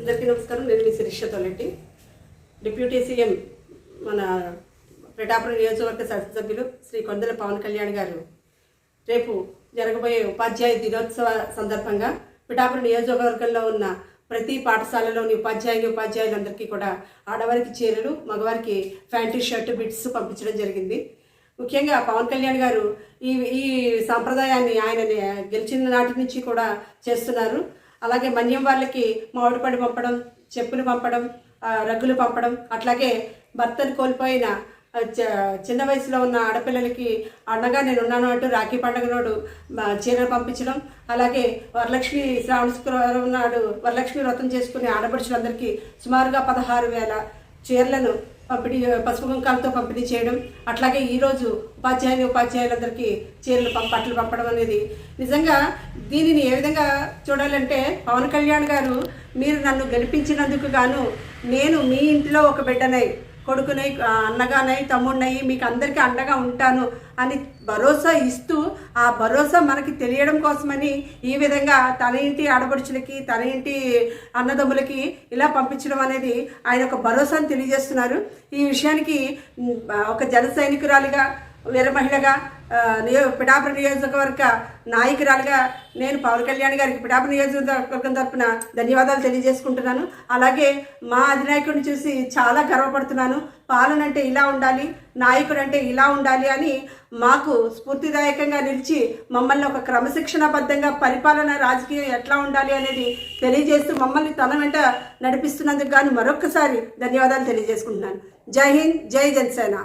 అందరికీ నమస్కారం. నేను మీ శిరీష తొలెట్టి. డిప్యూటీ సీఎం మన పిఠాపురం నియోజకవర్గ శాసనసభ్యులు శ్రీ కొందల పవన్ కళ్యాణ్ గారు రేపు జరగబోయే ఉపాధ్యాయ దినోత్సవ సందర్భంగా పిఠాపురం నియోజకవర్గంలో ఉన్న ప్రతి పాఠశాలలోని ఉపాధ్యాయులు ఉపాధ్యాయులందరికీ కూడా ఆడవారికి చీరలు మగవారికి ప్యాంటు షర్ట్ బిట్స్ పంపించడం జరిగింది. ముఖ్యంగా పవన్ కళ్యాణ్ గారు ఈ ఈ సాంప్రదాయాన్ని ఆయన గెలిచిన నాటి నుంచి కూడా చేస్తున్నారు. అలాగే మన్యం వాళ్ళకి మామిడిపడి పంపడం చెప్పులు పంపడం రగ్గులు పంపడం అట్లాగే భర్తను కోల్పోయిన చ- చిన్న వయసులో ఉన్న ఆడపిల్లలకి అండగా నేను ఉన్నాను అంటూ రాఖీ పండుగ నాడు మా చీరలు పంపించడం అలాగే వరలక్ష్మి శ్రావణ శుక్రవారం నాడు వరలక్ష్మి వ్రతం చేసుకునే ఆడపడుచులందరికీ సుమారుగా పదహారు వేల చీరలను పంపిణీ పసుపు కుంకాలతో పంపిణీ చేయడం. అట్లాగే ఈరోజు ఉపాధ్యాయులు ఉపాధ్యాయులందరికీ చీరలు పంప బట్టలు పంపడం అనేది నిజంగా దీనిని ఏ విధంగా చూడాలంటే పవన్ కళ్యాణ్ గారు మీరు నన్ను గెలిపించినందుకు గాను నేను మీ ఇంట్లో ఒక బిడ్డనై కొడుకునై అన్నగానై తమ్ముడినై మీకు అందరికీ అండగా ఉంటాను అని భరోసా ఇస్తూ ఆ భరోసా మనకి తెలియడం కోసమని ఈ విధంగా తన ఇంటి ఆడపడుచులకి తన ఇంటి అన్నదమ్ములకి ఇలా పంపించడం అనేది ఆయన ఒక భరోసాను తెలియజేస్తున్నారు. ఈ విషయానికి ఒక జన సైనికురాలిగా వీర మహిళగా నియో పిఠాపురం నియోజకవర్గ నాయకురాలుగా నేను పవన్ కళ్యాణ్ గారికి పిఠాపురం నియోజకవర్గం తరఫున ధన్యవాదాలు తెలియజేసుకుంటున్నాను. అలాగే మా అధినాయకుడిని చూసి చాలా గర్వపడుతున్నాను. పాలన అంటే ఇలా ఉండాలి నాయకుడు అంటే ఇలా ఉండాలి అని మాకు స్ఫూర్తిదాయకంగా నిలిచి మమ్మల్ని ఒక క్రమశిక్షణబద్ధంగా పరిపాలన రాజకీయం ఎట్లా ఉండాలి అనేది తెలియజేస్తూ మమ్మల్ని తన వెంట నడిపిస్తున్నందుకు గాను మరొక్కసారి ధన్యవాదాలు తెలియజేసుకుంటున్నాను. జై హింద్ జై జనసేన.